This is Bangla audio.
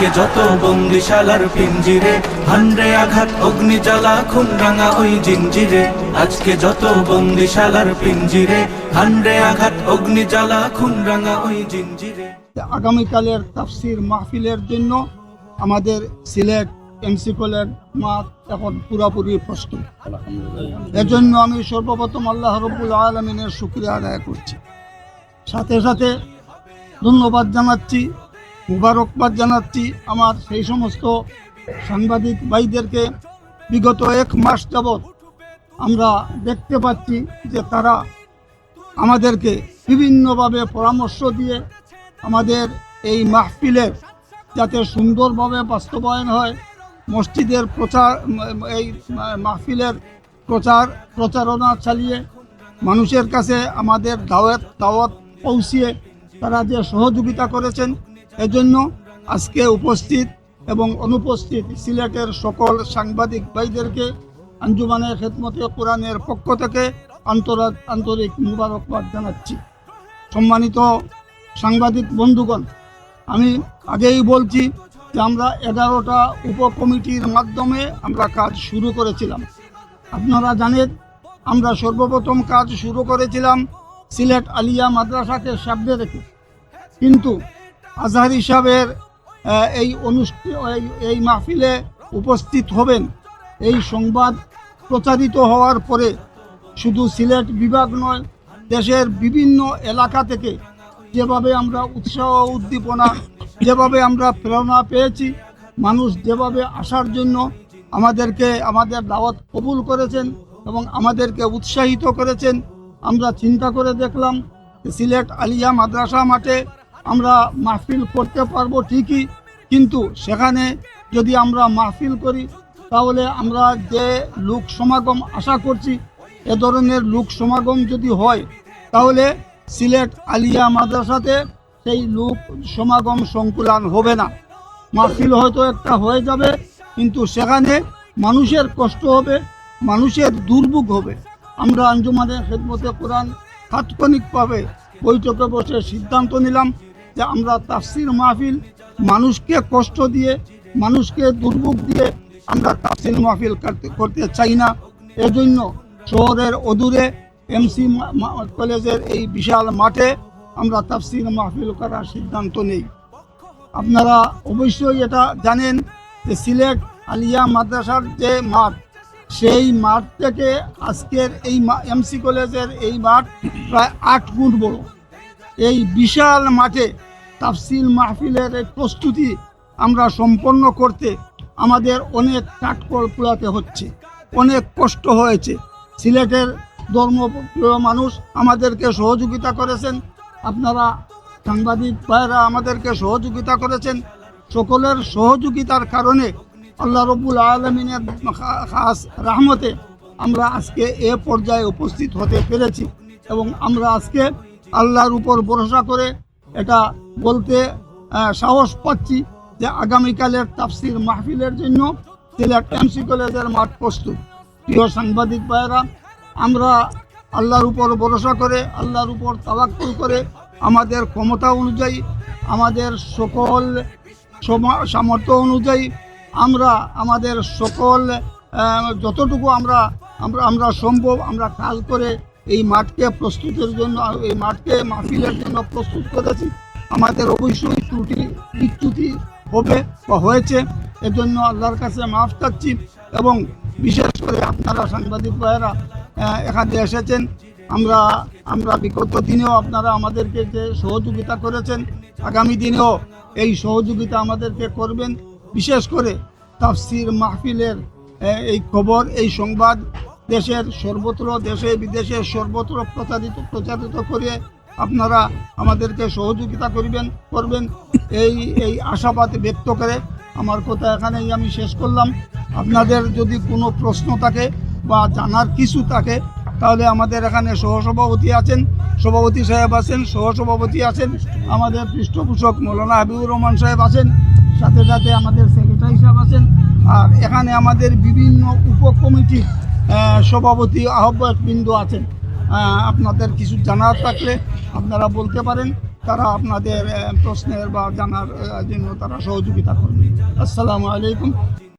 আজকে যত বন্দিশালার পিঞ্জিরে। হান্ডে আঘাত অগ্নি জ্বালা খুন রাঙা ওই জিঞ্জিরে। আজকে যত বন্দিশালার পিঞ্জিরে। হান্ডে আঘাত অগ্নি জ্বালা খুন রাঙা ওই জিঞ্জিরে। আগামীকালের তাফসির মাহফিলের জন্য আমাদের সিলেট এমসি কলের মাঠ এখন পুরাপুরি প্রস্তুত। এজন্য আমি সর্বপ্রথম আল্লাহ রব্বুল আলমিনের শুক্রিয়া আদায় করছি। সাথে সাথে ধন্যবাদ জানাচ্ছি মুবারকবাদ জানাচ্ছি আমার সেই সমস্ত সাংবাদিক ভাইদেরকে। বিগত এক মাস যাবৎ আমরা দেখতে পাচ্ছি যে তারা আমাদেরকে বিভিন্নভাবে পরামর্শ দিয়ে আমাদের এই মাহফিলের যাতে সুন্দরভাবে বাস্তবায়ন হয়, মসজিদের প্রচার, এই মাহফিলের প্রচার, প্রচারণা চালিয়ে মানুষের কাছে আমাদের দাওয়াত দাওয়াত পৌঁছিয়ে তারা যে সহযোগিতা করেছেন এজন্য আজকে উপস্থিত এবং অনুপস্থিত সিলেটের সকল সাংবাদিক ভাইদেরকে আঞ্জুমানের খেদমতে কোরআনের পক্ষ থেকে আন্তরা আন্তরিক মুবারকবাদ জানাচ্ছি। সম্মানিত সাংবাদিক বন্ধুগণ, আমি আগেই বলছি যে আমরা এগারোটা উপকমিটির মাধ্যমে আমরা কাজ শুরু করেছিলাম। আপনারা জানেন, আমরা সর্বপ্রথম কাজ শুরু করেছিলাম সিলেট আলিয়া মাদ্রাসাকে সামনে রেখে। কিন্তু আজহার আহ, এই অনুষ্ঠান এই মাহফিলে উপস্থিত হবেন। এই সংবাদ প্রচারিত হওয়ার পরে শুধু সিলেট বিভাগ নয় দেশের বিভিন্ন এলাকা থেকে যেভাবে আমরা উৎসাহ উদ্দীপনা যেভাবে আমরা প্রেরণা পেয়েছি মানুষ যেভাবে আসার জন্য আমাদেরকে আমাদের দাওয়াত কবুল করেছেন এবং আমাদেরকে উৎসাহিত করেছেন আমরা চিন্তা করে দেখলাম সিলেট আলিয়া মাদ্রাসা মাঠে আমরা মাহফিল করতে পারব ঠিকই, কিন্তু সেখানে যদি আমরা মাহফিল করি, তাহলে আমরা যে লোক সমাগম আশা করছি, এ ধরনের লোক সমাগম যদি হয়, তাহলে সিলেট আলিয়া মাদ্রাসাতে সেই লোক সমাগম সংকুলান হবে না। মাহফিল হয়তো একটা হয়ে যাবে, কিন্তু সেখানে মানুষের কষ্ট হবে, মানুষের দুর্ভোগ হবে। আমরা আঞ্জুমানের খেদমতে কোরআন তাৎক্ষণিকভাবে বৈঠকে বসে সিদ্ধান্ত নিলাম। যে আমরা তাফসির মাহফিল মানুষকে কষ্ট দিয়ে, মানুষকে দুর্ভোগ দিয়ে আমরা তাফসির মাহফিল করতে করতে চাই না। এজন্য শহরের অদূরে এমসি কলেজের এই বিশাল মাঠে আমরা তাফসির মাহফিল করার সিদ্ধান্ত নেই। আপনারা অবশ্যই এটা জানেন যে সিলেট আলিয়া মাদ্রাসার যে মাঠ, সেই মাঠ থেকে আজকের এই এমসি কলেজের এই মাঠ প্রায় আট ফুট বড়। এই বিশাল মাঠে তাফসিল মাহফিলের প্রস্তুতি আমরা সম্পন্ন করতে আমাদের অনেক কাঠকড় পোড়াতে হচ্ছে, অনেক কষ্ট হয়েছে। সিলেটের ধর্মপ্রিয় মানুষ আমাদেরকে সহযোগিতা করেছেন, আপনারা সাংবাদিক ভাইরা আমাদেরকে সহযোগিতা করেছেন। সকলের সহযোগিতার কারণে আল্লাহ রবুল আলমিনের খাস রাহমতে আমরা আজকে এ পর্যায়ে উপস্থিত হতে পেরেছি এবং আমরা আজকে আল্লাহর উপর ভরসা করে এটা বলতে সাহস পাচ্ছি যে আগামীকালের তাফসির মাহফিলের জন্য সিলেট এমসি কলেজের মাঠ প্রস্তুত। প্রিয় সাংবাদিক ভাইয়েরা, আমরা আল্লাহর উপর ভরসা করে, আল্লাহর উপর তাওয়াক্কুল করে আমাদের ক্ষমতা অনুযায়ী, আমাদের সকল সমা- সামর্থ্য অনুযায়ী আমরা, আমাদের সকল যতটুকু আমরা আমরা আমরা সম্ভব আমরা কাল করে এই মাঠকে প্রস্তুতের জন্য, এই মাঠকে মাহফিলের জন্য প্রস্তুত করেছি। আমাদের অবশ্যই ত্রুটি, বিচ্যুতি হবে বা হয়েছে। এজন্য আল্লাহর কাছে মাফ চাচ্ছি এবং বিশেষ করে আপনারা সাংবাদিক ভাইয়েরা এখানে এসেছেন। আমরা আমরা বিগত দিনেও আপনারা আমাদেরকে যে সহযোগিতা করেছেন, আগামী দিনেও এই সহযোগিতা আমাদেরকে করবেন। বিশেষ করে তাফসির মাহফিলের এই খবর, এই সংবাদ দেশের সর্বত্র দেশে বিদেশে সর্বত্র প্রচারিত প্রচারিত করে আপনারা আমাদেরকে সহযোগিতা করবেন করবেন। এই এই আশাবাদ ব্যক্ত করে আমার কথা এখানেই আমি শেষ করলাম। আপনাদের যদি কোনো প্রশ্ন থাকে বা জানার কিছু থাকে, তাহলে আমাদের এখানে সহসভাপতি আছেন, সভাপতি সাহেব আছেন, সহসভাপতি আছেন, আমাদের পৃষ্ঠপোষক মৌলানা হাবিবুর রহমান সাহেব আছেন, সাথে সাথে আমাদের সেক্রেটারি সাহেব আছেন। আর এখানে আমাদের বিভিন্ন উপকমিটির সভাপতি আহ্বায়ক বিন্দু আছেন। আপনাদের কিছু জানার থাকলে আপনারা বলতে পারেন, তারা আপনাদের প্রশ্নের বা জানার জন্য তারা সহযোগিতা করবে। আসসালামু আলাইকুম।